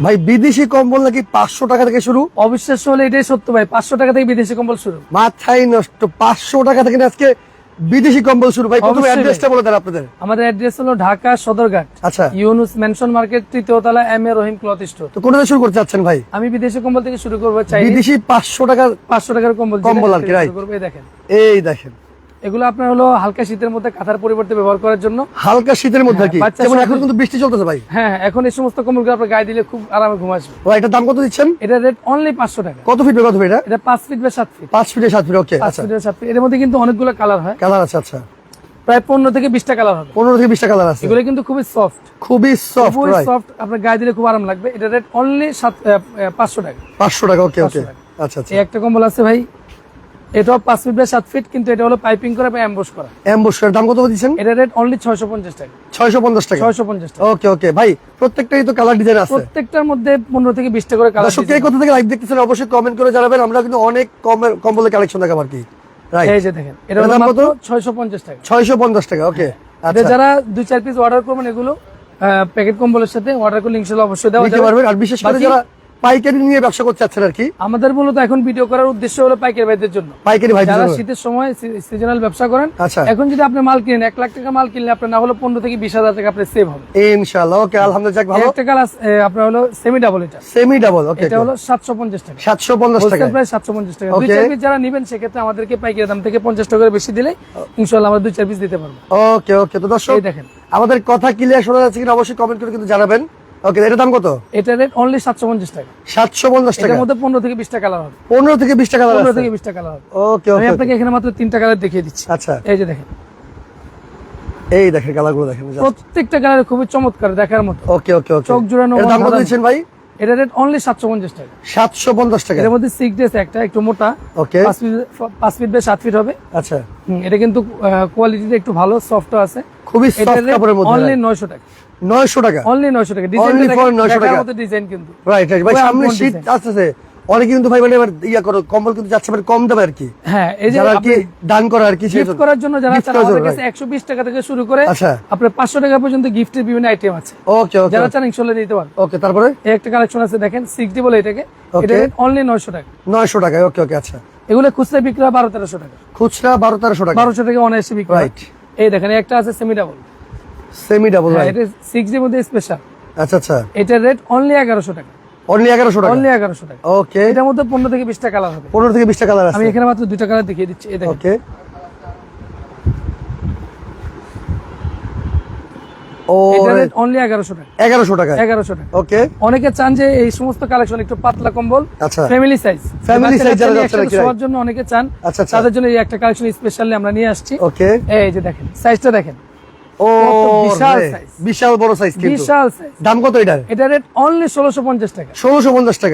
ভাই বিদেশি কম্বল নাকি পাঁচশো টাকা থেকে শুরু? অবিশ্বাস্য হলে এটাই সত্য ভাই পাঁচশো টাকা থেকে বিদেশি কম্বল শুরু। মাথায় নষ্ট পাঁচশো টাকা থেকে আজকে বিদেশি কম্বল শুরু। ভাই প্রথমে অ্যাড্রেসটা বলে দেন আপনাদের। আমাদের অ্যাড্রেস হলো ঢাকা সদরঘাট আচ্ছা। ইউনুস মেনশন মার্কেট তৃতীয় তলা M A Rahim cloth store. তো কোনটা শুরু করতে চাচ্ছেন ভাই? আমি বিদেশি কম্বল থেকে শুরু করব চাই বিদেশি পাঁচশো টাকা পাঁচশো টাকার কম্বল কম্বল আর কি, করব, এই দেখেন। এই দেখেন। এগুলো আপনার হলো হালকা শীতের মধ্যে কাঁথার পরিবর্তে ব্যবহার করার জন্য। হালকা শীতের মধ্যে কি? যেমন এখন কিন্তু বৃষ্টি চলতেছে ভাই। হ্যাঁ হ্যাঁ, এখন এই সমস্ত কম্বলগুলো আপনার গায়ে দিলে খুব আরামে ঘুম আসবে। ভাই এটার দাম কত দিচ্ছেন? এটা রেট অনলি পাঁচশো টাকা। কত ফিট কত ফিট এটা? এটা পাঁচ ফিট বা সাত ফিট পাঁচ ফিটে সাত ফিট ওকে আচ্ছা। ফিট বা সাত ফিট এর মধ্যে কিন্তু অনেকগুলো কালার হয়। কালার আছে আচ্ছা। প্রায় পনেরো থেকে বিশটা কালার হবে। পনেরো থেকে বিশটা কালার আছে। এগুলো কিন্তু খুবই সফট খুবই সফট খুবই সফট আপনার গায়ে দিলে খুব আরাম লাগবে। এটা রেট অনলি সাত পাঁচশো টাকা। পাঁচশো টাকা ওকে ওকে আচ্ছা আচ্ছা। এই একটা কম্বল আছে ভাই এটাও পাঁচ ফিট বা সাত ফিট কিন্তু এটা হলো পাইপিং করা বা অ্যাম্বোস করা। অ্যাম্বুশের দাম কত দিচ্ছেন? এটা রেট অনলি ছয়শো পঞ্চাশ টাকা। ছয়শো পঞ্চাশ টাকা। ছয়শো পঞ্চাশ টাকা। ওকে ওকে ভাই প্রত্যেকটাই তো কালার ডিজাইন আছে। প্রত্যেকটার মধ্যে পনেরো থেকে বিশটা করে কালার কে কোথা থেকে লাইভ দেখতেছেন অবশ্যই কমেন্ট করে জানাবেন। আমরা কিন্তু অনেক কমের কম্বলের কালেকশন দেখাবো আর কি। এই যে দেখেন এটা দাম কত? ছয়শো পঞ্চাশ টাকা। ছয়শো পঞ্চাশ টাকা ওকে এটা আচ্ছা। যারা দুই চার পিস অর্ডার করবেন এগুলো প্যাকেট কম্বলের সাথে অর্ডার করলে ইনশাল্লাহ অবশ্যই দেওয়া পারবেন। আর বিশেষ করে যারা পাইকারি নিয়ে ব্যবসা করতে চাচ্ছেন আর কি? আমাদের মূলত এখন ভিডিও করার উদ্দেশ্য হলো পাইকারি ভাইদের জন্য। পাইকারি ভাই যারা শীতের সময় সিজনাল ব্যবসা করেন আচ্ছা। এখন যদি আপনি মাল কিনেন এক লাখ টাকা মাল কিনলে আপনার না হলো পনেরো থেকে বিশ হাজার টাকা আপনার সেভ হবে। ইনশাআল্লাহ ওকে আলহামদুলিল্লাহ ভালো। এই একটা কালার আপনার হলো সেমি ডাবল এটা। সেমি ডাবল ওকে এটা হলো সাতশো পঞ্চাশ টাকা। সাতশো পঞ্চাশ টাকা। প্রাইস সাতশো পঞ্চাশ টাকা। দুই চার পিস যারা নিবেন সেক্ষেত্রে আমাদেরকে পাইকারি দাম থেকে পঞ্চাশ টাকা করে বেশি দিলে ইনশাল্লাহ আমরা দুই চার পিস দিতে পারব। ওকে ওকে। তো দর্শক দেখেন। আমাদের কথা ক্লিয়ার শোনা যাচ্ছে কিনা অবশ্যই কমেন্ট করে কিন্তু জানাবেন। ওকে এটার দাম কত? এটা রেট অনলি টাকা। টাকা এটার মধ্যে পনেরো থেকে বিশটা কালার হবে। পনেরো থেকে বিশ টাকা পনেরো আছে। থেকে বিশটা কালার হবে। ওকে আমি আপনাকে এখানে মাত্র তিনটা কালার দেখিয়ে দিচ্ছি। আচ্ছা। এই যে দেখেন। এই দেখেন কালার দেখেন প্রত্যেকটা কালার খুবই চমৎকার দেখার মতো। ওকে ওকে ওকে চোখ জোড়ানো এর দাম কত দিচ্ছেন ভাই? এটা রেট অনলি সাতশো পঞ্চাশ টাকা। সাতশো পঞ্চাশ টাকা। এর মধ্যে ডেস একটা একটু মোটা। Okay feet feet by feet হবে। আচ্ছা। এটা কিন্তু কোয়ালিটিটা একটু ভালো সফট আছে। খুবই সফট কাপড়ের মধ্যে অনলি নয়শো টাকা। নয়শো টাকা। অনলি নয়শো টাকা। Only for 900 টাকা। ডিজাইন ডিজাইন কিন্তু। রাইট রাইট ভাই সামনে শীত অনেকে কিন্তু ভাই মানে এবার ইয়া করো কম্বল কিন্তু যাচ্ছে মানে কম দামে আর কি। হ্যাঁ এই যে যারা কি দান করে আর কি গিফট করার জন্য যারা চান আমাদের কাছে একশো বিশ টাকা থেকে শুরু করে আচ্ছা। আপনার পাঁচশো টাকা পর্যন্ত গিফটের বিভিন্ন আইটেম আছে। ওকে ওকে যারা চান ইনশাল্লাহ নিতে পারেন ওকে তারপরে? এই একটা কালেকশন আছে দেখেন সিক্সটি বলে এটাকে। এটা অনলি নয়শো টাকা। নয়শো টাকা ওকে ওকে আচ্ছা। এগুলো খুচরা বিক্রি হয় বারো তেরোশো টাকা। খুচরা বারো তেরোশো টাকা। বারোশো টাকা অনায়াসে বিক্রি রাইট এই দেখেন একটা আছে সেমি ডাবল সেমি ডাবল হ্যাঁ এটা সিক্স ডি মধ্যে স্পেশাল আচ্ছা আচ্ছা। এটার রেট অনলি এগারোশো টাকা। অনলি এগারোশো টাকা? অনলি এগারোশো টাকা। ওকে এটার মধ্যে পনেরো থেকে বিশটা কালার হবে। পনেরো থেকে বিশটা কালার আছে। আমি এখানে মাত্র দুইটা কালার দেখিয়ে দিচ্ছি এই দেখেন। ওকে ও এটার রেট অনলি এগারোশো টাকা। এগারোশো টাকা। এগারোশো টাকা। ওকে অনেকে চান যে এই সমস্ত কালেকশন একটু পাতলা কম্বল। আচ্ছা। ফ্যামিলি সাইজ Family size যারা জন্য অনেকে চান। আচ্ছা, আচ্ছা। তাদের জন্য এই একটা কালেকশন স্পেশালি আমরা নিয়ে আসছি। ওকে এই যে দেখেন সাইজটা দেখেন। ও বিশাল রে, বিশাল বড় সাইজ কিন্তু। বিশাল সাইজ দাম কত এটার? এটা রেট অনলি ষোলোশো পঞ্চাশ টাকা।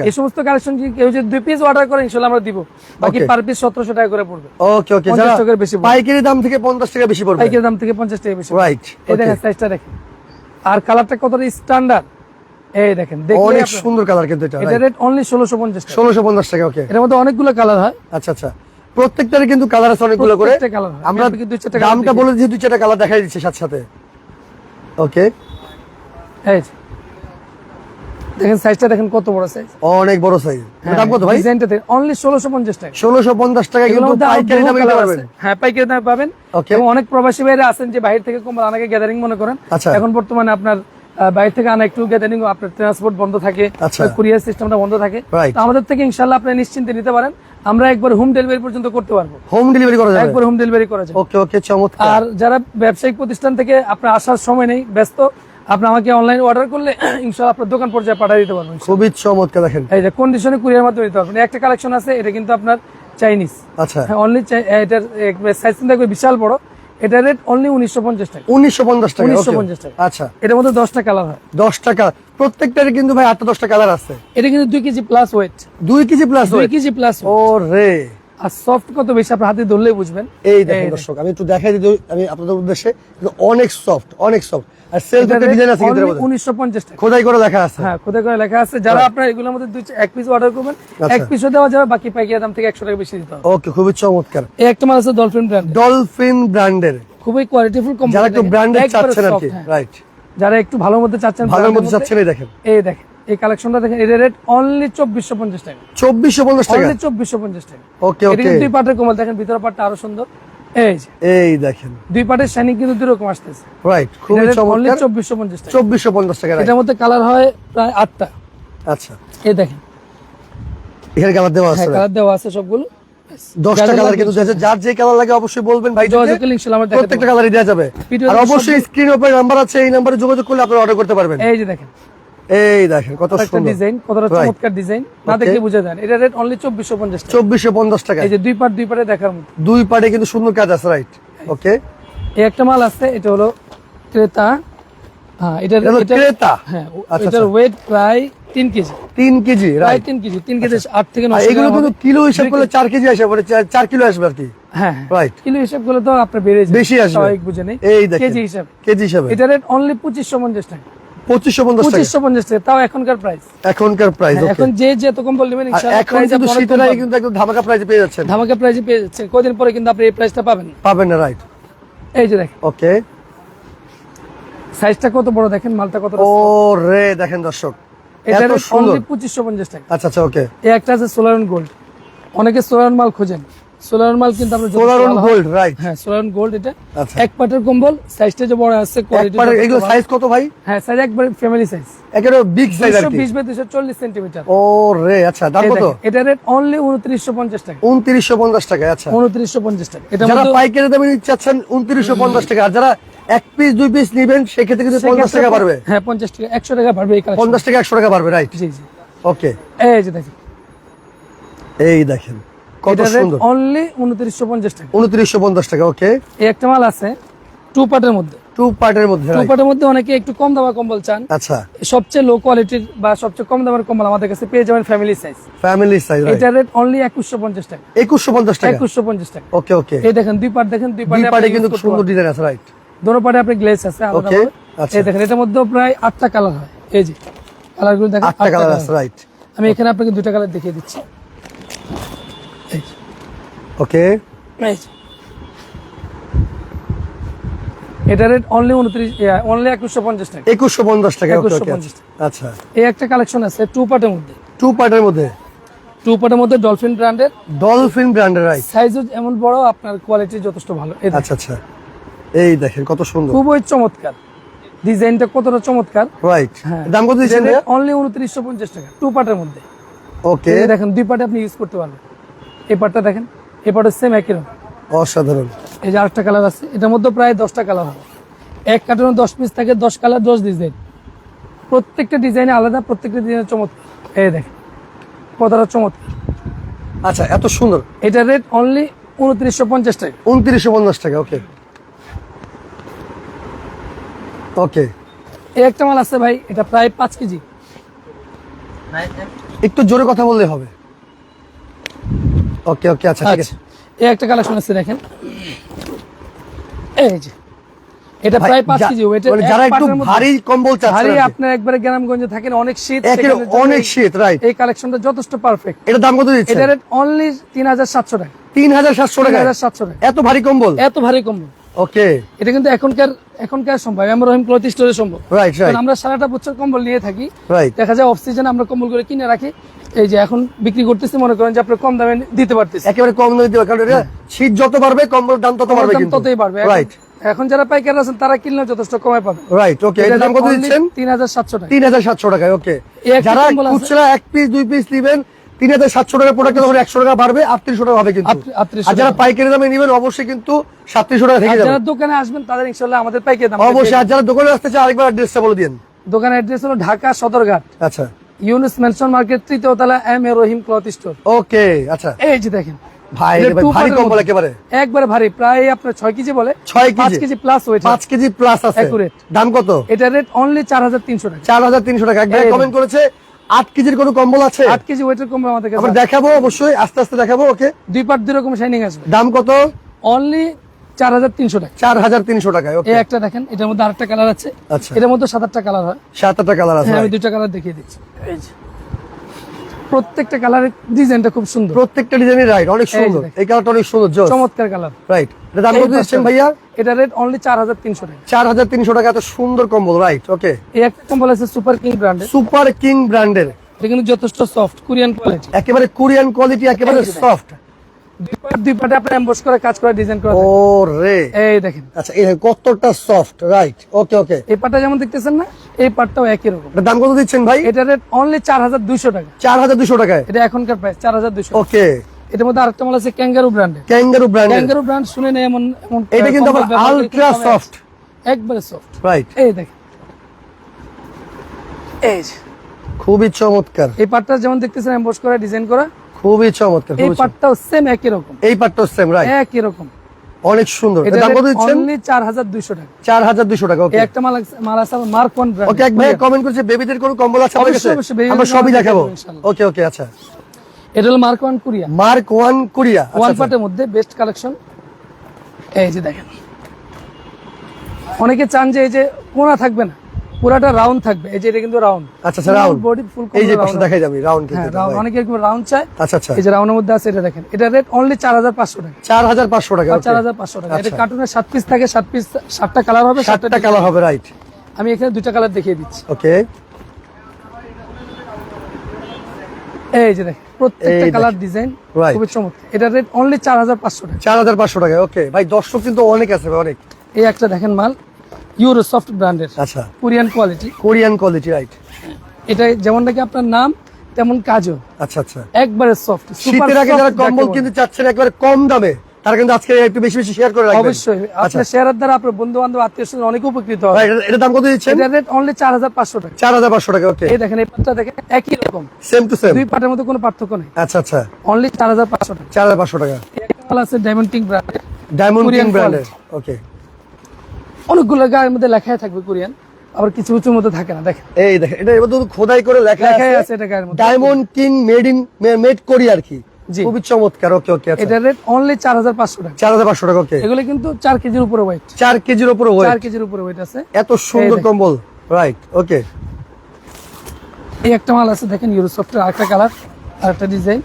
এই সমস্ত কালেকশন কি কেউ যদি দুই পিস অর্ডার করে ইনশাল্লাহ আমরা দিব। বাকি পার পিস সতেরোশো টাকা করে পড়বে। ওকে ওকে 50 টাকার বেশি। পাইকারি দাম থেকে পঞ্চাশ টাকা বেশি পড়বে। পাইকারি দাম থেকে পঞ্চাশ টাকা বেশি রাইট সাইজটা দেখেন আর কালারটা কতটা স্ট্যান্ডার্ড এই দেখেন অনেক সুন্দর কালার কিন্তু এটা এটা রেট অনলি ষোলোশো পঞ্চাশ টাকা। ওকে এর মধ্যে অনেকগুলো কালার হয়। আচ্ছা আচ্ছা। প্রত্যেকটারই কিন্তু কালার আছে অনেকগুলো করে। হয়। আমরা চারটা দামটা বলে দিচ্ছি দুই চারটা কালার দেখাই দিচ্ছি সাথে সাথে। ওকে। দেখেন সাইজটা দেখেন কত বড় সাইজ অনেক বড় সাইজ দাম কত ভাই? ডিজাইনটা অনলি ষোলোশো পঞ্চাশ টাকা। ষোলোশো পঞ্চাশ টাকা কিন্তু পাইকারি দামে নিতে পারবেন হ্যাঁ পাইকারি দামে পাবেন. এবং অনেক প্রবাসী ভাইরা আছেন যে বাইরে থেকে কম্বল আনাকে গ্যাদারিং মনে করেন। আচ্ছা। এখন বর্তমানে আপনার বাইরে থেকে আনা একটু গ্যাদারিং আপনার ট্রান্সপোর্ট বন্ধ থাকে আচ্ছা। কুরিয়ার সিস্টেমটা বন্ধ থাকে। তো আমাদের থেকে ইনশাল্লাহ আপনি নিশ্চিন্তে নিতে পারেন। আমরা একবার হোম ডেলিভারি পর্যন্ত করতে পারব। হোম ডেলিভারি করা যাবে। একবার হোম ডেলিভারি করা যাবে। ওকে ওকে চমৎকার। আর যারা ব্যবসায়িক প্রতিষ্ঠান থেকে আপনার আসার সময় নেই ব্যস্ত আপনি আমাকে অনলাইন অর্ডার করলে ইনশাআল্লাহ আপনার দোকান পর্যায়ে পাঠিয়ে দিতে পারবেন। খুবই চমৎকার দেখেন। এই যে কন্ডিশনে কুরিয়ার মাধ্যমে দিতে পারবেন। একটা কালেকশন আছে এটা কিন্তু আপনার চাইনিজ আচ্ছা। হ্যাঁ অনলি এটার সাইজ কিন্তু বিশাল বড়। এটা রেট অনলি উনিশশো পঞ্চাশ টাকা। উনিশশো পঞ্চাশ টাকা 1950 okay। টাকা। আচ্ছা। এটার মধ্যে দশটা কালার হয়। দশ টাকা। প্রত্যেকটারই কিন্তু ভাই আটটা দশটা কালার আছে। এটা কিন্তু দুই কেজি প্লাস ওয়েট দুই কেজি প্লাস দুই কেজি প্লাস ও রে আর সফট কত বেশি আপনার হাতে ধরলেই বুঝবেন। এই দেখেন দর্শক আমি একটু দেখাই দিই আমি আপনাদের উদ্দেশ্যে অনেক সফট অনেক সফট আর সেলফ একটা ডিজাইন আছে কিন্তু এর মধ্যে। উনিশশো পঞ্চাশ টাকা। খোদাই করে লেখা আছে। হ্যাঁ কোথায় করে লেখা আছে। যারা আপনার এগুলোর মধ্যে দুই এক পিস অর্ডার করবেন আচ্ছা। এক পিসও দেওয়া যাবে বাকি পাইকারি দাম থেকে একশো টাকা বেশি দিতে হবে। ওকে খুবই চমৎকার। এই একটা মাল আছে ডলফিন ব্র্যান্ড ডলফিন ব্র্যান্ডের খুবই কোয়ালিটিফুল কোম্পানি যারা একটু ব্র্যান্ডেড চাচ্ছেন আর কি। রাইট যারা একটু ভালোর মধ্যে চাচ্ছেন brand মধ্যে চাচ্ছেন এই দেখেন। এই দেখেন। এই কালেকশনটা দেখেন এটার রেট অনলি চব্বিশশো পঞ্চাশ টাকা। চব্বিশশো পঞ্চাশ টাকা? অনলি চব্বিশশো পঞ্চাশ টাকা। ওকে ওকে দুই পাটের কম্বল দেখেন ভিতরের পাটটা আরও সুন্দর। এই যে এই দেখেন। দুই পাটের শাইনিং কিন্তু দুই রকম আসতেছে। রাইট খুবই চমৎকার। চব্বিশশো পঞ্চাশ টাকা। চব্বিশশো পঞ্চাশ টাকা right? এটার মধ্যে কালার হয় প্রায় আটটা। আচ্ছা। এই দেখেন। এখানে কালার দেওয়া হ্যাঁ আছে কালার দেওয়া আছে সবগুলো। দশটা যাদের কালার কিন্তু আছে। যার যে কালার লাগে অবশ্যই বলবেন ভাই যোগাযোগ করলে ইনশাল্লাহ আমরা প্রত্যেকটা কালারই দেওয়া যাবে। আর অবশ্যই স্ক্রিন উপরে নাম্বার আছে এই নাম্বারে যোগাযোগ করলে আপনারা অর্ডার করতে পারবেন। এই যে দেখেন। এই দেখেন কত সুন্দর। ডিজাইন কতটা চমৎকার ডিজাইন না. দেখলে বুঝে যান এটা রেট অনলি চব্বিশশো পঞ্চাশ টাকা। চব্বিশশো পঞ্চাশ টাকা। এই যে দুই পাট দুই পাটে দেখার মতো। দুই পাটে কিন্তু সুন্দর কাজ আছে রাইট ওকে। এই একটা মাল আছে এটা হলো ক্রেতা। হ্যাঁ এটা এটা ক্রেতা? হ্যাঁ আচ্ছা, এটার আচ্ছা। ওয়েট প্রায় তিন কেজি। তিন কেজি রাইট তিন কেজি তিন কেজি আট থেকে আর নয় এগুলো কিন্তু কিলো হিসাব করলে চার কেজি আসে পরে চার- চার কিলো আসবে আর কি। হ্যাঁ হ্যাঁ। রাইট কিলো হিসাব করলে তো আপনার বেড়ে যাবে বেশি আসবে। স্বাভাবিক বুঝে নেই। এই দেখেন কেজি হিসাবে। কেজি হিসাবে। এটা রেট অনলি পঁচিশশো পঞ্চাশ টাকা। পঁচিশশো পঞ্চাশ টাকা। পঁচিশশো পঞ্চাশ টাকা তাও এখনকার প্রাইস এখনকার প্রাইস এখন যে যে কম বলবেন এখন কিন্তু শীতের আগে কিন্তু একদম ধামাকা প্রাইসে পেয়ে যাচ্ছেন। ধামাকা প্রাইজে পেয়ে যাচ্ছেন কদিন পরে কিন্তু আপনি এই প্রাইসটা পাবেন। পাবেন না রাইট এই যে দেখেন। ওকে সাইজটা কত বড় দেখেন মালটা কত ও রে দেখেন দর্শক এটা পঁচিশশো পঞ্চাশ টাকা। আচ্ছা আচ্ছা ওকে একটা আছে সোলার গোল্ড অনেকে সোলার মাল খোঁজেন। সোলার মাল কিন্তু আমরা সোলার অন গোল্ড রাইট হ্যাঁ। সোলার গোল্ড এটা। আচ্ছা। এক পাটের কম্বল সাইজটা যে বড় আছে কোয়ালিটি একবারে এগুলো সাইজ কত ভাই? হ্যাঁ সাইজ একবারে ফ্যামিলি সাইজ একেবারে বিগ সাইজ আর কি। বাই ও রে আচ্ছা দাম কত? এটা রেট অনলি উনত্রিশশো পঞ্চাশ টাকা। উনত্রিশশো পঞ্চাশ টাকা আচ্ছা। উনত্রিশশো পঞ্চাশ টাকা। এটা যারা পাইকারি দামে চাচ্ছেন উনত্রিশশো পঞ্চাশ টাকা। আর যারা এক পিস দুই পিস নিবেন সেক্ষেত্রে কিন্তু পঞ্চাশ টাকা পারবে হ্যাঁ পঞ্চাশ টাকা একশো টাকা এই পঞ্চাশ টাকা একশো টাকা পারবে রাইট জি জি। ওকে এই যে দেখেন। এই দেখেন। কত সুন্দর? অনলি উনত্রিশশো পঞ্চাশ টাকা। ওকে এই একটা মাল আছে টু পার্টের মধ্যে। টু পার্টের মধ্যে টু? পার্টের মধ্যে অনেকে একটু কম দামা কম্বল চান। আচ্ছা। সবচেয়ে লো কোয়ালিটির বা সবচেয়ে কম দামের কম্বল আমাদের কাছে পেয়ে যাবেন ফ্যামিলি সাইজ ফ্যামিলি সাইজ এটা রেট অনলি একুশশো পঞ্চাশ টাকা। একুশশো পঞ্চাশ টাকা? একুশশো পঞ্চাশ টাকা। ওকে ওকে এই দেখেন দুই পার্ট দেখেন দুই দুই পার্টে কিন্তু সুন্দর ডিজাইন আছে রাইট দোনো পার্টে আপনি গ্লেস আছে আলাদা। আচ্ছা। এই দেখেন এটার মধ্যে প্রায় আটটা কালার হয়। এই যে কালারগুলো দেখেন আটটা কালার আছে রাইট আমি এখানে আপনাকে দুইটা কালার দেখিয়ে দিচ্ছি। ওকে এটা রেট অনলি উনত্রিশ অনলি একুশশো পঞ্চাশ টাকা। একুশশো পঞ্চাশ টাকা ওকে 2150 ওকে আচ্ছা। এই একটা কালেকশন আছে টু পার্টের মধ্যে। টু পার্টের মধ্যে? টু পার্টের মধ্যে ডলফিন ব্র্যান্ডের ডলফিন ব্র্যান্ডের রাইট সাইজও এমন বড় আপনার কোয়ালিটি যথেষ্ট ভালো। এই আচ্ছা আচ্ছা। এই দেখেন কত সুন্দর। খুবই চমৎকার। ডিজাইনটা কতটা চমৎকার। রাইট হ্যাঁ। দাম কত দিচ্ছেন? অনলি উনত্রিশশো পঞ্চাশ টাকা টু পার্টের মধ্যে। ওকে এই দেখেন দুই পার্টে আপনি ইউজ করতে পারবেন। এই পার্টটা দেখেন এই পার্টের সেম একই রকম। অসাধারণ। এই যে আরেকটা কালার আছে এটার মধ্যে প্রায় দশটা কালার হবে। এক কার্টুনে দশ পিস থাকে দশ কালার দশ ডিজাইন প্রত্যেকটা ডিজাইনে আলাদা প্রত্যেকটা ডিজাইনের চমৎকার। এই দেখেন কতটা চমৎকার। আচ্ছা এত সুন্দর। এটা রেট অনলি উনত্রিশশো পঞ্চাশ টাকা। উনত্রিশশো পঞ্চাশ টাকা ওকে ওকে এই একটা মাল আছে ভাই এটা প্রায় পাঁচ কেজি। একটু জোরে কথা বললে হবে। ওকে ওকে আচ্ছা ঠিক আছে আচ্ছা। এই একটা কালেকশন আছে দেখেন। এই যে এটা প্রায় কেজি ওয়েট যারা একটু ভারী কম্বল চাচ্ছেন কি। আপনার একবারে গ্রামগঞ্জে থাকেন অনেক শীত অনেক শীত রাইট এই কালেকশনটা যথেষ্ট পারফেক্ট এটা দাম কত দিচ্ছে এটা রেট অনলি তিন হাজার সাতশো টাকা। তিন হাজার সাতশো তিন টাকা হাজার সাতশো টাকা। এত ভারী কম্বল? এত ভারী কম্বল। ওকে। এটা কিন্তু এখনকার এখনকার সম্ভব। আমরা রহিম ক্লথ স্টোরে সম্ভব। রাইট রাইট আমরা সারাটা বছর কম্বল নিয়ে থাকি। রাইট দেখা যায় অফ সিজনে আমরা কম্বল করে কিনে রাখি। এই যে এখন বিক্রি করতেছি মনে করেন যে আপনি কম দামে দিতে পারতেছি। একেবারে কম দামে দিবে কারণ এটা শীত যত বাড়বে কম্বল দাম তত বাড়বে কিন্তু। ততই বাড়বে। রাইট এখন যারা পাইকার আছেন তারা কিনলেও যথেষ্ট কমে পাবে। রাইট ওকে এটা দাম কত দিচ্ছেন? তিন হাজার সাতশো টাকা। তিন হাজার সাতশো টাকায় ওকে যারা খুচরা এক পিস দুই পিস নিবেন তিন হাজার সাতশো টাকা প্রোডাক্ট তখন একশো টাকা বাড়বে আটত্রিশশো টাকা হবে কিন্তু। আর যারা পাইকারি দামে নিবেন অবশ্যই কিন্তু সাতত্রিশশো টাকা থেকে যারা দোকানে আসবেন তাদের ইনশাল্লাহ আমাদের পাইকারি দাম অবশ্যই আর যারা দোকানে আসতে চায় আরেকবার অ্যাড্রেসটা বলে দিন। দোকানের অ্যাড্রেস হলো ঢাকা সদরঘাট। আচ্ছা। ইউনুস মেনশন মার্কেট তৃতীয় তলা M A Rahim cloth store. Okay আচ্ছা। এই যে দেখেন। ভাই এটা রে ভাই, two ভারী কম্বল একেবারে। একবারে ভারী প্রায় আপনার ছয় কেজি বলে। ছয় কেজি। কেজি প্লাস ওয়েট পাঁচ কেজি প্লাস আছে। দাম কত? এটা রেট অনলি চার হাজার তিনশো টাকা। চার হাজার তিনশো টাকা। একবার কমেন্ট করেছে আট কেজির কোনো কম্বল আছে? আট কেজি ওয়েটের কমবে আমাদের কাছে দেখাবো অবশ্যই আস্তে আস্তে দেখাবো ওকে? দুই পার্ট দুই রকম শাইনিং আসবে। দাম কত? অনলি চার হাজার তিনশো টাকা। চার হাজার তিনশো টাকায় ওকে এই একটা দেখেন এটার মধ্যে আরেকটা কালার আছে। আচ্ছা। এটার মধ্যে সাত আটটা কালার হয়। সাত আটটা কালার আছে হ্যাঁ আমি দুইটা কালার দেখিয়ে দিচ্ছি। এই যে। প্রত্যেকটা কালারের ডিজাইনটা খুব সুন্দর। প্রত্যেকটা রাইট অনেক সুন্দর। এই কালারটা অনেক সুন্দর চমৎকার কালার রাইট এটা দাম কত দিচ্ছেন ভাইয়া? এটা রেট অনলি টাকা। টাকা এত সুন্দর কম্বল রাইট ওকে এই একটা কম্বল আছে সুপার কিং ব্র্যান্ডের সুপার কিং ব্র্যান্ডের এটা কিন্তু যথেষ্ট সফট কোরিয়ান কোয়ালিটি একেবারে কোরিয়ান কোয়ালিটি একেবারে। সফট দুই পাটে আপনার এমবস করে কাজ করে ডিজাইন করা ও থাকে। রে এই দেখেন। আচ্ছা এই কতটা সফট রাইট ওকে ওকে এই পাটটা যেমন দেখতেছেন না এই পাটটাও একই রকম। দাম কত দিচ্ছেন ভাই? এটা রেট অনলি চার হাজার দুইশো টাকা। এটা এখনকার প্রাইস ওকে এটার মধ্যে আরেকটা মাল আছে ক্যাঙ্গারু ব্র্যান্ডের ক্যাঙ্গারু ব্র্যান্ডের ক্যাঙ্গারু ব্র্যান্ড শুনে নেই এমন এমন এটা কিন্তু আবার আলট্রা সফট একবারে সফট রাইট এই দেখেন। এই খুবই চমৎকার। এই পাটটা যেমন দেখতেছেন এমবস করা ডিজাইন করা খুবই চমৎকার এই পাটটাও সেম একই রকম। এই পাটটা সেম রাইট একই রকম। অনেক সুন্দর। এটা দাম কত দিচ্ছেন? অনলি চার হাজার দুইশো টাকা। চার হাজার দুশো টাকা ওকে একটা মাল মাল আছে মার্ক ব্র্যান্ড ওকে এক ভাই কমেন্ট করছে বেবিদের কোনো কম্বল আছে কাছে? আমরা সবই দেখাবো। ওকে ওকে আচ্ছা। এটা হলো mark one Korea mark one Korea one পার্টের মধ্যে বেস্ট কালেকশন এই যে দেখেন। অনেকে চান যে এই যে কোনা থাকবে না। পুরাটা রাউন্ড থাকবে। এই যে এটা কিন্তু রাউন্ড আচ্ছা আচ্ছা রাউন্ড বডি ফুল এই যে পাশে দেখাই যাবে রাউন্ড হ্যাঁ কিন্তু রাউন্ড অনেকে এরকম রাউন্ড চায়। আচ্ছা আচ্ছা। এই যে রাউন্ডের মধ্যে আছে এটা দেখেন। এটা রেট অনলি চার হাজার পাঁচশো টাকা। চার হাজার পাঁচশো টাকা চার হাজার পাঁচশো টাকা। এটা। কার্টুনের সাত পিস থাকে সাত পিস সাতটা কালার হবে সাতটা সাতটা কালার হবে রাইট আমি এখানে দুইটা কালার দেখিয়ে দিচ্ছি। ওকে এই যে দেখেন প্রত্যেকটা কালার ডিজাইন. খুবই চমৎকার। এটা রেট অনলি চার হাজার পাঁচশো টাকা। চার হাজার পাঁচশো টাকা ওকে ভাই দর্শক কিন্তু অনেক আছে ভাই, অনেক। এই একটা দেখেন মাল। ইউরো সফট ব্র্যান্ডের আচ্ছা। Korean quality Korean quality right এটা যেমন নাকি আপনার নাম তেমন কাজও। আচ্ছা আচ্ছা। একবারে সফট শীতের আগে যারা কম্বল কিন্তু চাচ্ছেন একবারে কম দামে তারা কিন্তু আজকে একটু বেশি বেশি শেয়ার করে রাখবেন। অবশ্যই। আচ্ছা। আপনার শেয়ারের দ্বারা আপনার বন্ধু বান্ধব আত্মীয় স্বজন অনেক উপকৃত হবে। এটা- এটা দাম কত দিচ্ছেন? এটা রেট অনলি চার হাজার পাঁচশো টাকা। চার হাজার পাঁচশো টাকা ওকে এই দেখেন এই পাটটা দেখেন একই রকম। সেম টু সেম দুই পাটের মধ্যে কোনো পার্থক্য নেই। আচ্ছা আচ্ছা। অনলি চার হাজার পাঁচশো টাকা। চার হাজার পাঁচশো টাকা। এই একটা মাল আছে ডায়মন্ড টিং ব্র্যান্ডের ডায়মন্ড Korean ব্র্যান্ডের ওকে অনেকগুলো গায়ের মধ্যে লেখাই থাকবে কোরিয়ান আবার কিছু কিছুর মধ্যে থাকে না দেখেন। এই দেখেন এটা এবার তো খোদাই করে লেখা লেখাই আছে এটা গায়ের মধ্যে। Diamond king made in made Korea আর কি। জি। খুবই চমৎকার ওকে ওকে আচ্ছা। এটা রেট অনলি চার হাজার পাঁচশো টাকা। চার হাজার পাঁচশো টাকা ওকে। এগুলো কিন্তু চার কেজির উপরে ওয়েট চার কেজির উপরে চার ওয়েট কেজির উপরে ওয়েট আছে। এত সুন্দর। কম্বল। Right okay. এই একটা মাল আছে দেখেন ইউরোসফটের আরেকটা কালার আরেকটা ডিজাইন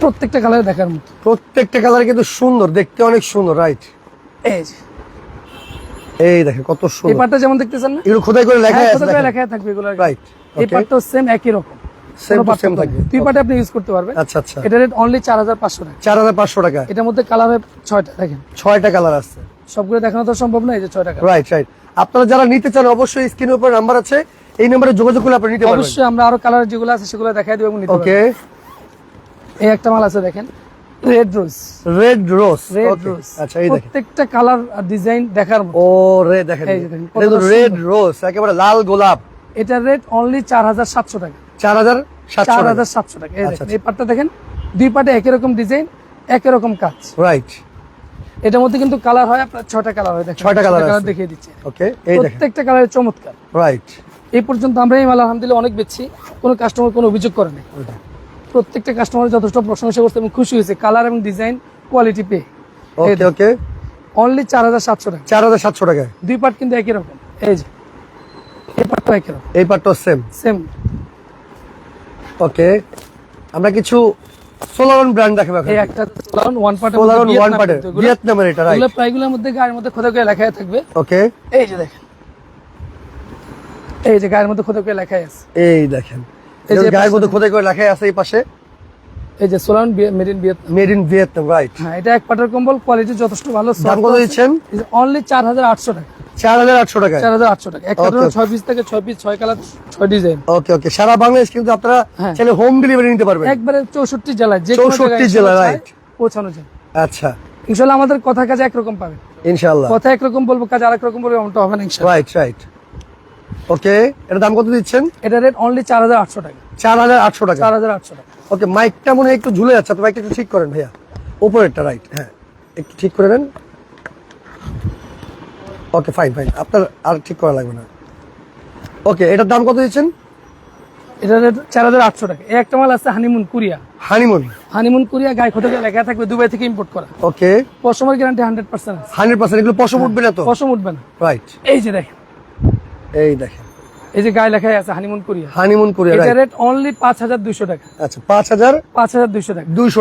প্রত্যেকটা কালার দেখার মতো। প্রত্যেকটা কালার কিন্তু সুন্দর দেখতে অনেক সুন্দর রাইট এই এই দেখেন কত এই পাটটা যেমন দেখতেছেন না? এগুলো খোদাই করে লেখা হ্যাঁ, আছে করে দেখেন। থাকবে এগুলো রাইট এই ওকে পাটটাও সেম একই রকম। সেম টু সেম থাকবে। দুই পাটে আপনি ইউজ করতে পারবেন। আচ্ছা আচ্ছা। এটা রেট অনলি চার হাজার পাঁচশো টাকা। চার হাজার পাঁচশো টাকা। এটার মধ্যে কালার হয় ছয়টা দেখেন। ছয়টা কালার আছে। সবগুলো দেখানো তো সম্ভব না এই যে ছয়টা কালার রাইট রাইট আপনারা যারা নিতে চান অবশ্যই স্ক্রিনের উপর নাম্বার আছে। এই নম্বরে যোগাযোগ করলে আপনি নিতে পারবেন। অবশ্যই আমরা আরও কালার যেগুলো আছে সেগুলো দেখাই দেবো এবং নিতে পারবেন। ওকে এই একটা মাল আছে দেখেন। Red rose red rose red rose আচ্ছা এই দেখেন। প্রত্যেকটা কালার ডিজাইন দেখার ও রে দেখেন। রেড রোজ একেবারে লাল গোলাপ। রেট অনলি চার হাজার সাতশো টাকা। এই আচ্ছা, দেখেন এই পাটটা দেখেন দুই পাটে একই রকম ডিজাইন একই রকম কাজ। রাইট এটার মধ্যে কিন্তু কালার হয় আপনার ছয়টা কালার হয় দেখেন। ছয়টা কালার দেখিয়ে দিচ্ছি। ওকে এই দেখেন। প্রত্যেকটা কালারের চমৎকার। রাইট এই পর্যন্ত আমরা এই মাল আলহামদুলিল্লাহ অনেক বেচছি। কোনো কাস্টমার কোনো অভিযোগ করে নাই। প্রত্যেকটা কাস্টমার যথেষ্ট প্রশংসা করতে এবং খুশি হয়েছে। কালার এবং ডিজাইন কোয়ালিটি পেয়ে। ওকে ওকে অনলি চার হাজার সাতশো টাকা। চার হাজার সাতশো টাকা দুই পার্ট কিন্তু একই রকম। এই যে এই পার্টটা একই রকম। এই পার্টটা সেম সেম ওকে আমরা কিছু সোলারন ব্র্যান্ড দেখাবো এই একটা সোলারন ওয়ান পার্টের সোলারন ওয়ান পার্টের ভিয়েতনামের এটা রাইট এগুলো প্রায়গুলোর মধ্যে গায়ের মধ্যে খোদা করে লেখা থাকবে। ওকে এই যে দেখেন। এই যে গায়ের মধ্যে খোদা করে লেখা আছে। এই দেখেন। এই যে গায়ের মধ্যে খোদাই করে লেখা আছে এই পাশে। এই যে Solan made in Vietnam made in Vietnam right হ্যাঁ এটা এক পাটের কম্বল কোয়ালিটি যথেষ্ট ভালো দাম কত দিচ্ছেন? অনলি চার হাজার আটশো টাকা। চার হাজার আটশো টাকা চার হাজার আটশো টাকা। এক Okay, কার্টুনে okay. ছয় পিস থেকে ছয় পিস ছয় কালার ছয় ডিজাইন ওকে ওকে সারা বাংলাদেশ কিন্তু আপনারা হ্যাঁ। চাইলে হোম ডেলিভারি নিতে পারবেন। একবারে চৌষট্টি জেলায় যে কোনো 64 জায়গায় জেলা, চায়, right. পৌঁছানো যায়। আচ্ছা। ইনশাল্লাহ আমাদের কথা কাজে একরকম পাবে। ইনশাআল্লাহ কথা একরকম বলব কাজ আরেক রকম বলব এমনটা হবে না রাইট রাইট ওকে এর দাম কত দিচ্ছেন? এটা রেট অনলি চার হাজার আটশো টাকা। চার হাজার আটশো টাকা। চার হাজার আটশো টাকা। ওকে মাইকটা মনে হয় একটু ঝুলে যাচ্ছে তো মাইকটা একটু ঠিক করেন ভাইয়া। উপরেরটা রাইট হ্যাঁ একটু ঠিক করে নেন। ওকে ফাইন ফাইন আপনার আর ঠিক করা লাগবে না। ওকে এটার দাম কত দিচ্ছেন? এটা চার হাজার আটশো টাকা। এই একটা মাল আছে হানিমুন কুরিয়া হানিমুন হানিমুন কুরিয়া গায়ে খোদাকে লেখা থাকবে দুবাই থেকে ইম্পোর্ট করা। Okay পশমের guarantee hundred percent hundred percent এগুলো পশম উঠবে না তো? পশম উঠবে না। রাইট এই যে দেখেন। এই দেখেন। এই যে গায়ে লেখাই আছে হানিমুন কোরিয়া হানিমুন কোরিয়া এটা রেট অনলি পাঁচ হাজার দুইশো টাকা। আচ্ছা পাঁচ হাজার পাঁচ হাজার দুইশো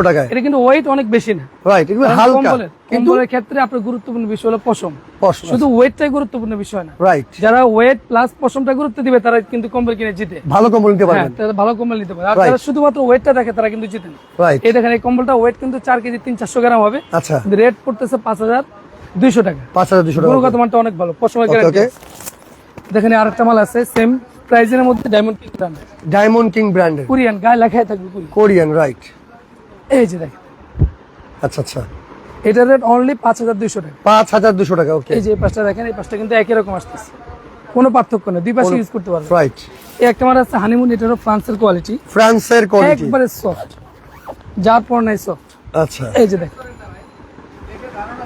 টাকা। এটা কিন্তু ওয়েট অনেক বেশি না। রাইট এগুলো হালকা। কিন্তু কম্বলের ক্ষেত্রে আপনার গুরুত্বপূর্ণ বিষয় হলো পশম। পশম শুধু ওয়েটটাই গুরুত্বপূর্ণ বিষয় না। রাইট যারা ওয়েট প্লাস পশমটা গুরুত্ব দিবে তারা কিন্তু কম্বল কিনে জিতে। ভালো কম্বল নিতে হ্যাঁ তারা ভালো কম্বল নিতে পারে আর যারা শুধুমাত্র ওয়েটটা দেখে তারা কিন্তু জিতে না। রাইট এই দেখেন এই কম্বলটা ওয়েট কিন্তু চার কেজি তিন চারশো গ্রাম হবে। আচ্ছা। রেট পড়তেছে পাঁচ হাজার দুইশো টাকা। পাঁচ হাজার দুশো টাকা গুণগত মানটা অনেক ভালো। পশমের গ্যারান্টি দেখেন আরেকটা মাল আছে সেম প্রাইজের মধ্যে diamond king brand diamond king brand Korean গায়ে লেখাই থাকবে কোরিয়ান রাইট এই যে দেখেন। আচ্ছা আচ্ছা। এটার রেট অনলি পাঁচ হাজার দুইশো টাকা। পাঁচ হাজার দুশো টাকা ওকে এই যে এই পাঁচটা দেখেন এই পাঁচটা কিন্তু একই রকম আসতেছে। কোনো পার্থক্য নেই দুই পাশে ইউজ করতে পারবেন। রাইট এই একটা মাল আছে হানিমুন এটারও ফ্রান্সের কোয়ালিটি ফ্রান্সের কোয়ালিটি একবারে সফট যার পর নাই সফট আচ্ছা। এই যে দেখেন।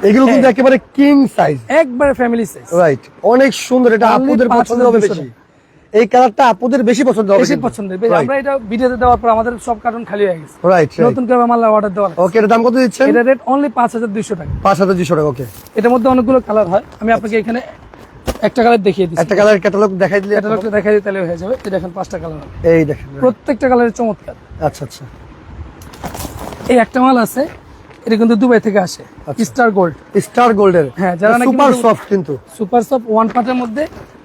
এগুলো কিন্তু একেবারে কিং সাইজ একবারে ফ্যামিলি সাইজ রাইট অনেক সুন্দর এটা আপুদের পছন্দ হবে বেশি। এই কালারটা আপুদের বেশি পছন্দ হবে বেশি পছন্দের। আমরা এটা ভিডিওতে দেওয়ার পর আমাদের সব কার্টন খালি হয়ে গেছে। রাইট নতুন করে মাল অর্ডার দেওয়া ওকে এর দাম কত দিচ্ছেন? এটা রেট অনলি পাঁচ হাজার দুইশো টাকা। পাঁচ হাজার দুশো টাকা ওকে এটার মধ্যে অনেকগুলো কালার হয়। আমি আপনাকে এখানে একটা কালার দেখিয়ে দিচ্ছি। একটা কালার ক্যাটালগ দেখাই দিলে এটা লোকটা দেখাই দিই তাহলে হয়ে যাবে। এই দেখেন পাঁচটা কালার এই দেখেন। প্রত্যেকটা কালারের চমৎকার। আচ্ছা আচ্ছা। এই একটা মাল আছে। এটা কিন্তু দুবাই থেকে আসে। স্টার গোল্ড স্টার গোল্ডের হ্যাঁ, যারা সুপার সফট কিন্তু। সুপার সফট ওয়ান পার্টের মধ্যে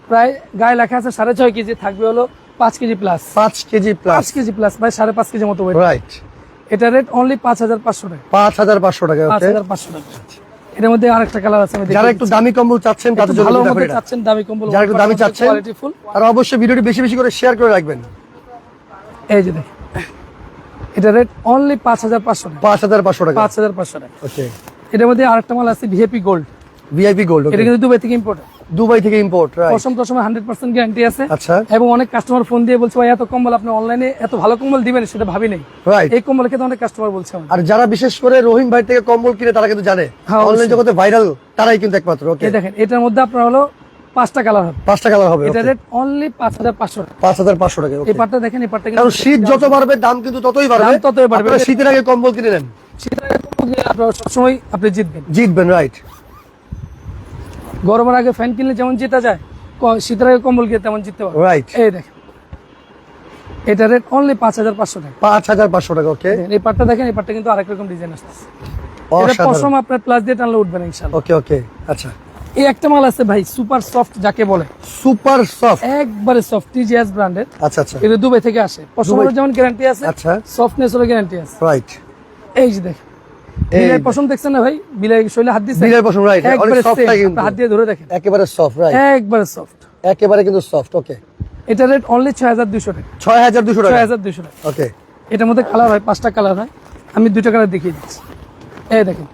প্রায় গায়ে লেখা আছে সাড়ে ছয় কেজি থাকবে হলো পাঁচ কেজি প্লাস পাঁচ কেজি প্লাস পাঁচ কেজি প্লাস প্রায় সাড়ে পাঁচ কেজি মতো রাইট এটা রেট অনলি পাঁচ হাজার পাঁচশো টাকা। পাঁচ হাজার পাঁচশো টাকা পাঁচ হাজার পাঁচশো টাকা। এটার মধ্যে আরেকটা কালার আছে যারা একটু দামি কম্বল চাচ্ছেন তাদের জন্য ভালো মধ্যে চাচ্ছেন দামি কম্বল যারা একটু দামি চাচ্ছেন আর অবশ্যই ভিডিওটি বেশি বেশি করে শেয়ার করে রাখবেন। এই যে দেখেন। এটা রেট অনলি পাঁচ হাজার পাঁচশো পাঁচ হাজার পাঁচশো টাকা। পাঁচ হাজার পাঁচশো টাকা। ওকে এটার মধ্যে আরেকটা মাল আছে ভিএপি গোল্ড ভিআইপি গোল্ড এটা কিন্তু দুবাই থেকে ইম্পোর্ট দুবাই থেকে ইম্পোর্ট পশম টসমে হান্ড্রেড পার্সেন্ট গ্যারান্টি আছে। আচ্ছা। এবং অনেক কাস্টমার ফোন দিয়ে বলছে ভাই এত কম্বল আপনি অনলাইনে এত ভালো কম্বল দিবেন? সেটা ভাবি নেই। এই কম্বল খেতে অনেক কাস্টমার বলছে আর যারা বিশেষ করে রহিম ভাই থেকে কম্বল কিনে তারা কিন্তু জানে। হ্যাঁ, অনলাইন জগতে ভাইরাল তারাই কিন্তু একমাত্র ওকে দেখেন এটার মধ্যে আপনার হলো পাঁচটা কালার হবে। পাঁচটা কালার হবে এটা রেট অনলি পাঁচ হাজার পাঁচশো টাকা। পাঁচ হাজার পাঁচশো টাকা এই পাটটা দেখেন এই পাটটা কারণ শীত যত বাড়বে দাম কিন্তু ততই বাড়বে। ততই বাড়বে। শীতের আগে কম্বল কিনে নেন। শীতের আগে কম্বল কিনলে আপনারা সবসময় আপনি জিতবেন। জিতবেন রাইট গরমের আগে ফ্যান কিনলে যেমন জেতা যায় শীতের আগে কম্বল কিনে তেমন জিততে পারবে। রাইট এই দেখেন। এটা রেট অনলি পাঁচ হাজার পাঁচশো টাকা। পাঁচ হাজার পাঁচশো টাকা ওকে এই পাটটা দেখেন এই পাটটা কিন্তু আরেক রকম ডিজাইন এটা পশম আপনার প্লাস দিয়ে টানলে উঠবেন ইনশাল্লাহ ওকে ওকে আচ্ছা। এই একটা মাল আছে ভাই সুপার সফট যাকে বলে। সুপার সফট একবারে সফট টিজিএস ব্র্যান্ডের আচ্ছা আচ্ছা। এটা দুবাই থেকে আসে। পশমের যেমন গ্যারান্টি আছে আচ্ছা। গ্যারান্টি আছে। রাইট এই যে দেখেন। বিলাই পশম দেখছেন না ভাই? বিলাই শৈলে হাত দিচ্ছে বিলের পশম রাইট অনেক সফট কিন্তু। হাত দিয়ে ধরে দেখেন। একেবারে সফট রাইট একবারে সফট একেবারে কিন্তু সফট ওকে এটা রেট অনলি ছয় হাজার দুশো টাকা। ছয় হাজার দুশো ছয় টাকা হাজার দুশো টাকা। ওকে এটার মধ্যে কালার হয় পাঁচটা কালার হয়। আমি দুইটা কালার দেখিয়ে দিচ্ছি। এই দেখেন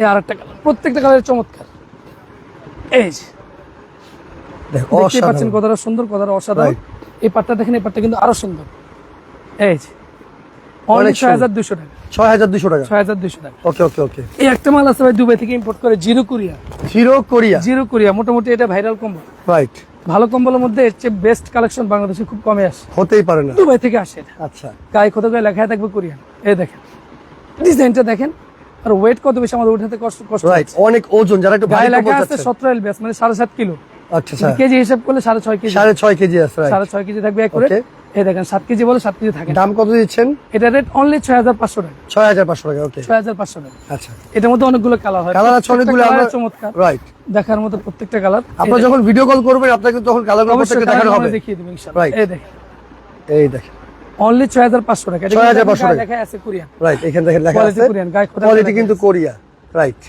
এই আর একটা কালার প্রত্যেকটা কালারের চমৎকার। এই যে। দেখ পাচ্ছেন কতটা সুন্দর কতটা অসাধারণ। এই পাটটা দেখেন এই পাটটা কিন্তু আরও সুন্দর। এই যে। অনলি অনেক ছয় হাজার দুশো টাকা। ছয় হাজার দুশো টাকা। ছয় হাজার দুশো টাকা। ওকে ওকে ওকে এই একটা মাল আছে ভাই দুবাই থেকে ইম্পোর্ট করে zero Korea. Zero Korea. Zero Korea মোটামুটি এটা ভাইরাল কম্বল রাইট ভালো কম্বলের মধ্যে এর চেয়ে বেস্ট কালেকশন বাংলাদেশে খুব কমে আসে। হতেই পারে না। দুবাই থেকে আসে আচ্ছা। গায়ে কত করে লেখা থাকবে কোরিয়ান? এই দেখেন। ডিজাইনটা দেখেন। আর ওয়েট কত বেশি? আমাদের উঠাতে কষ্ট কষ্ট রাইট অনেক ওজন যারা একটু ভারী গায়ে আছে চাচ্ছেন। সতেরো এলবিএস মানে সাড়ে সাত কিলো। আচ্ছা কেজি হিসাব করলে সাড়ে ছয় কেজি। সাড়ে ছয় কেজি আছে রাইট সাড়ে ছয় কেজি থাকবে এক করে। এই দেখেন সাত কেজি বলে সাত কেজি থাকে। দাম কত দিচ্ছেন? এটা রেট অনলি ছয় হাজার পাঁচশো টাকা। ছয় হাজার পাঁচশো টাকা ওকে ছয় হাজার পাঁচশো টাকা। আচ্ছা। এটার মধ্যে অনেকগুলো কালার হয়। কালার আছে অনেকগুলো আমরা চমৎকার। রাইট দেখার মতো প্রত্যেকটা কালার আপনারা যখন ভিডিও কল করবেন আপনাকে তখন কালার প্রত্যেকটা দেখানো হবে। দেখিয়ে দেবো ইনশাআল্লাহ। এই দেখেন। এই দেখেন। অনলি ছয় হাজার পাঁচশো টাকা। 6,500 টাকা। লেখা আছে কোরিয়ান রাইট এখানে দেখেন লেখা আছে গায়ে খোদাই কোয়ালিটি কিন্তু কোরিয়া রাইট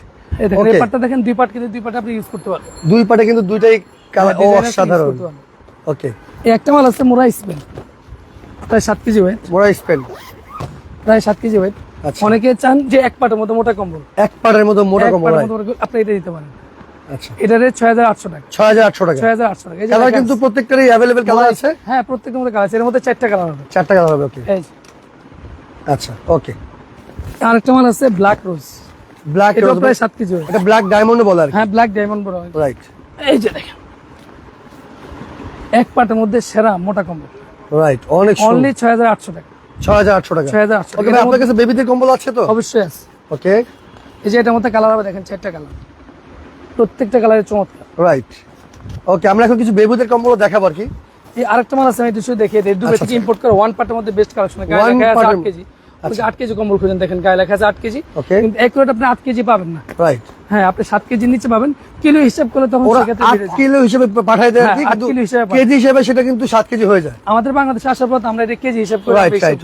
এই দেখেন এই পাটটা দেখেন দুই পাট কিন্তু দুই পাট আপনি ইউজ করতে পারবেন। দুই পাটে কিন্তু দুইটাই কালার use অসাধারণ। ওকে এই একটা মাল আছে মোরা স্পেন। প্রায় সাত কেজি ওয়েট মোরা স্পেন। প্রায় সাত কেজি ওয়েট আচ্ছা। অনেকে চান যে এক পাটের মতো মোটা কম্বল। এক পাটের মতো মোটা কম্বল আপনি এটা দিতে পারেন। এটা রেট ছয় হাজার আটশো টাকা। ছয় হাজার আটশো টাকা। ছয় হাজার আটশো টাকা। কালার কিন্তু। প্রত্যেকটারই অ্যাভেলেবেল কালার আছে? হ্যাঁ প্রত্যেকটার মধ্যে কালার আছে। এর মধ্যে চারটা কালার হবে। চারটা কালার হবে ওকে আচ্ছা ওকে আরেকটা মাল আছে ব্ল্যাক রোজ ব্ল্যাক এটা প্রায় সাত কেজি এটা ব্ল্যাক ডায়মন্ড বলে হ্যাঁ ব্ল্যাক ডায়মন্ড বড় হয়। রাইট এই যে দেখেন। এক পাটের মধ্যে সেরা মোটা কম্বল। রাইট অনেক অনলি ছয় হাজার আটশো টাকা। ছয় হাজার আটশো টাকা। ছয় হাজার আটশো আপনার কাছে বেবিদের কম্বল আছে তো? অবশ্যই আছে। ওকে এই যে এটার মধ্যে কালার হবে দেখেন চারটা কালার প্রত্যেকটা কালারের চমৎকার। রাইট ওকে আমরা এখন কিছু বেবুদের কম্বল দেখাবো আর কি। এই আরেকটা মাল আছে আমি দুশো দেখিয়ে দিই। দুবাই আচ্ছা, থেকে ইম্পোর্ট করে ওয়ান পার্টের মধ্যে বেস্ট কালেকশন আট কেজি। আপনি আট কেজি কম্বল খুঁজেন দেখেন গায়ে লেখা আছে আট কেজি। ওকে কিন্তু এক আপনি আট কেজি পাবেন না। রাইট হ্যাঁ আপনি সাত কেজির নিচে পাবেন। কিলো হিসাব করলে তখন। কিলো হিসেবে পাঠায় দেয় আর হ্যাঁ, কিলো হিসেবে কেজি হিসেবে সেটা কিন্তু সাত কেজি হয়ে যায়। আমাদের বাংলাদেশে আসার পর আমরা এটা কেজি হিসাব করে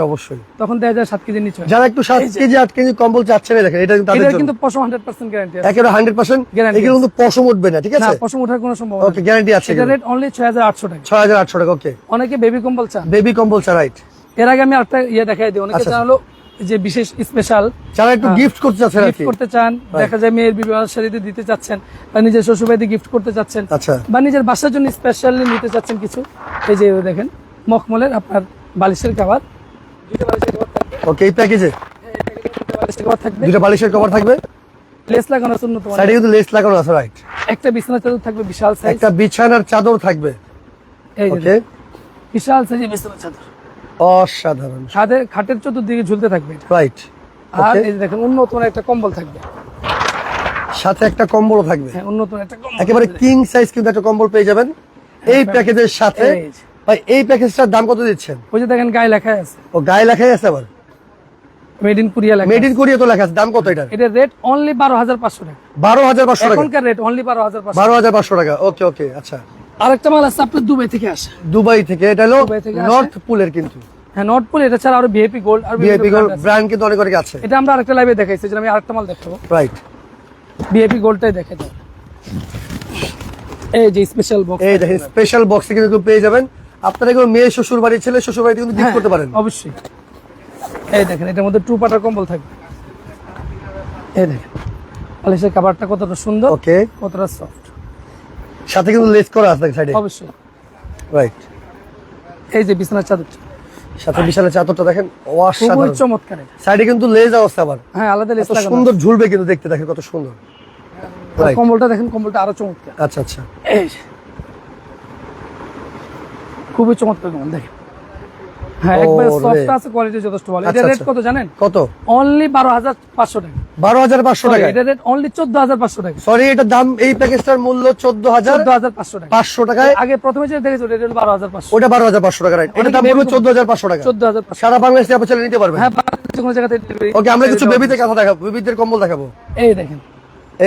অবশ্যই। তখন দেখা যায় সাত কেজির নিচে যারা একটু সাত কেজি আট কেজি কম্বল দেখেন এটা কিন্তু কিন্তু পশম হান্ড্রেড পার্সেন্ট গ্যারান্টি একেবারে হান্ড্রেড পার্সেন্ট এগুলো কিন্তু পশম উঠবে না ঠিক আছে? পশম ওঠার কোনো সম্ভাবনা ওকে গ্যারান্টি আছে এটা রেট অনলি ছয় হাজার আটশো টাকা। ছয় হাজার আটশো টাকা ওকে অনেকে বেবি কম্বল চান বেবি কম্বল চা রাইট এর আগে আমি আরেকটা ইয়ে দেখাই দিই অনেকে আচ্ছা, চান হলো যে বিশেষ স্পেশাল যারা একটু গিফট করতে চাচ্ছেন গিফট করতে চান দেখা যায় মেয়ের বিবাহ শাড়িতে দিতে চাচ্ছেন বা নিজের শ্বশুরবাড়িতে গিফট করতে চাচ্ছেন আচ্ছা। বা নিজের বাসার জন্য স্পেশালি নিতে চাচ্ছেন কিছু এই যে দেখেন মখমলের আপনার বালিশের খাবার দুটো বালিশের খাবার ওকে এই প্যাকেজে দুটো বালিশের খাবার থাকবে। দুটো বালিশের কভার থাকবে? লেস লাগানোর জন্য তোমার। সাইডে কিন্তু লেস লাগানো আছে রাইট একটা বিছানা চাদর থাকবে বিশাল সাইজ একটা বিছানার চাদর থাকবে। এই যে বিশাল সাইজের চাদর। অসাধারণ। খাদের খাটের চতুর্দিকে ঝুলতে থাকবে এটা। রাইট আর এই দেখেন উন্নত একটা কম্বল থাকবে। সাথে একটা কম্বলও থাকবে। হ্যাঁ উন্নত একটা কম্বল একেবারে থাকবে। কিং সাইজ কিন্তু একটা কম্বল পেয়ে যাবেন। এই প্যাকেজের সাথে হ্যাঁ, ভাই এই প্যাকেজটার দাম কত দিচ্ছেন? ওই যে দেখেন গায়ে লেখা আছে। ও গায়ে লেখাই আছে আবার? মেড ইন কোরিয়া লেখা মেড ইন কোরিয়া তো লেখা আছে। দাম কত এটার? এটা রেট অনলি বারো হাজার পাঁচশো টাকা। বারো হাজার পাঁচশো টাকা। এখনকার রেট অনলি বারো হাজার পাঁচশো বারো হাজার পাঁচশো টাকা। ওকে ওকে আচ্ছা। আরেকটা মাল আছে আপনার দুবাই থেকে আসে। দুবাই থেকে এটা হলো। নর্থ পুলের কিন্তু। হ্যাঁ নট পুল এটা ছাড়া আরও ভিআইপি গোল্ড আর ভিআইপি আছে। ব্র্যান্ড কিন্তু অনেক অনেক আছে। এটা আমরা আরেকটা লাইভে দেখাইছি যে আমি আরেকটা মাল দেখাবো। রাইট ভিআইপি গোল্ডটাই দেখে দাও এই যে স্পেশাল বক্স এই দেখেন স্পেশাল বক্সে কিন্তু পেয়ে যাবেন। আপনারা এগুলো মেয়ে শ্বশুর বাড়ি ছেলে শ্বশুর বাড়িতে কিন্তু গিফট করতে পারেন। অবশ্যই। এই দেখেন এটার মধ্যে টু পাটার কম্বল থাকবে। এই দেখেন পালিশের কাভারটা কতটা সুন্দর ওকে কতটা সফট সাথে কিন্তু লেস করা আছে সাইডে অবশ্যই। রাইট এই যে বিছানার চাদরটা। সাথে বিশালের চাতরটা দেখেন অসাধারণ। চমৎকার এটা। সাইডে কিন্তু লেজ অবস্থা আবার। হ্যাঁ আলাদা লেজ সুন্দর ঝুলবে কিন্তু দেখতে দেখেন কত সুন্দর। কম্বলটা দেখেন কম্বলটা আরও চমৎকার। আচ্ছা আচ্ছা। খুবই চমৎকার কম্বল দেখেন। হ্যাঁ একবার সফট আছে কোয়ালিটি যথেষ্ট ভালো। এটা আচ্ছা, রেট আচ্ছা। কত জানেন? কত? অনলি টাকা। এটা রেট অনলি সরি দাম এই প্যাকেজটার মূল্য টাকা। টাকায়? আগে প্রথমে যে দেখেছি হলো ওটা টাকা রাইট এটা দাম সারা বাংলাদেশে আপনি চলে নিতে পারবেন। হ্যাঁ বাংলাদেশের কোনো জায়গাতে ওকে আমরা কিছু বেবিতে কথা দেখাবো। বেবিদের কম্বল দেখাবো। এই দেখেন।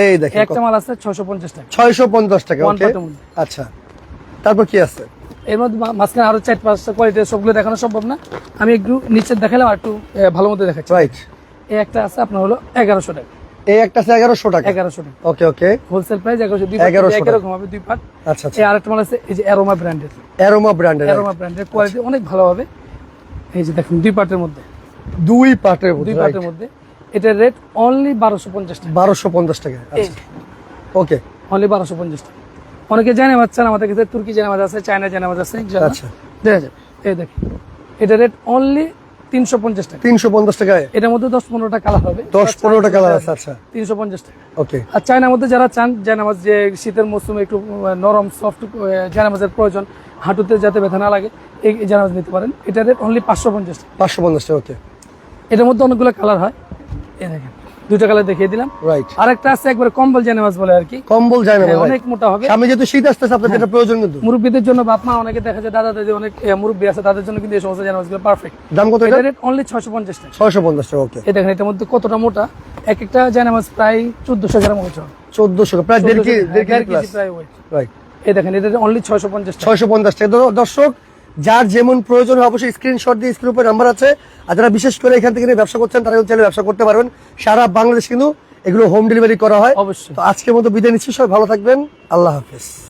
এই দেখেন একটা মাল আছে ছয়শো পঞ্চাশ টাকা। ছয়শো পঞ্চাশ টাকা ওকে। আচ্ছা। তারপর কি আছে? এর মধ্যে মাঝখানে আরও চার পাঁচটা কোয়ালিটি সবগুলো দেখানো সম্ভব না। আমি একটু নিচে দেখালাম আর একটু ভালো মতো দেখাচ্ছি। রাইট এই একটা আছে আপনার হলো এগারোশো টাকা। এই একটা আছে এগারোশো টাকা? এগারোশো টাকা। ওকে ওকে হোলসেল প্রাইস এগারোশো দুই 1100 একই টাকা। রকম হবে দুই পার্ট আচ্ছা আচ্ছা। এই আরেকটা মাল আছে এই যে অ্যারোমা ব্র্যান্ডের অ্যারোমা ব্র্যান্ডের অ্যারোমা ব্র্যান্ডের কোয়ালিটি অনেক ভালো হবে। এই যে দেখুন দুই পার্টের মধ্যে। দুই পার্টের দুই পার্টের মধ্যে। এটার রেট অনলি বারোশো পঞ্চাশ টাকা। বারোশো পঞ্চাশ টাকা আচ্ছা। ওকে অনলি বারোশো পঞ্চাশ টাকা। অনেকে জানে চান আমাদের কাছে তুর্কি জানামাজ আছে চায়না জানামাজ আছে। আচ্ছা। দেখা যাবে এই দেখি এটা রেট অনলি তিনশো পঞ্চাশ টাকা। তিনশো পঞ্চাশ টাকা এটার মধ্যে দশ পনেরোটা কালার হবে। দশ পনেরোটা কালার আছে আচ্ছা। তিনশো পঞ্চাশ টাকা। ওকে আর চায়নার মধ্যে যারা চান জানামাজ যে শীতের মৌসুমে একটু নরম সফট জানামাজের প্রয়োজন হাঁটুতে যাতে ব্যথা না লাগে এই জানামাজ নিতে পারেন। এটা রেট অনলি পাঁচশো পঞ্চাশ টাকা। পাঁচশো পঞ্চাশ টাকা ওকে এটার মধ্যে অনেকগুলো কালার হয়। এই দেখেন। দুটো কালার দেখিয়ে দিলাম। রাইট আরেকটা আছে একবারে কম্বল বলে আর কি কম্বল হ্যাঁ, অনেক মোটা হবে। সামনে যেহেতু শীত আসতেছে আপনার যেটা প্রয়োজন কিন্তু। মুরব্বীদের জন্য বাপ মা অনেকে দেখা যায় দাদা দাদি অনেক মুরব্বী আছে তাদের জন্য কিন্তু এই সমস্ত পারফেক্ট দাম কত এটা? এটা রেট অনলি ছয়শো পঞ্চাশ টাকা। ছয়শো পঞ্চাশ টাকা ওকে দেখেন এটার মধ্যে কতটা মোটা? এক একটা জানামাজ প্রায় চোদ্দশো গ্রাম ওজন চোদ্দশো প্রায় দেড় কেজি দেড় কেজি প্রায় ওয়েট রাইট এই দেখেন এটা অনলি ছয়শো পঞ্চাশ টাকা। ছয়শো পঞ্চাশ টাকা। দর্শক যার যেমন প্রয়োজন হয় অবশ্যই স্ক্রিনশট দিয়ে স্ক্রিন উপরে নাম্বার আছে। আর যারা বিশেষ করে এখান থেকে ব্যবসা করছেন তারা চাইলে ব্যবসা করতে পারবেন। সারা বাংলাদেশ কিন্তু এগুলো হোম ডেলিভারি করা হয়। অবশ্যই। আজকের মতো বিদায় নিচ্ছি সবাই ভালো থাকবেন। আল্লাহ হাফেজ।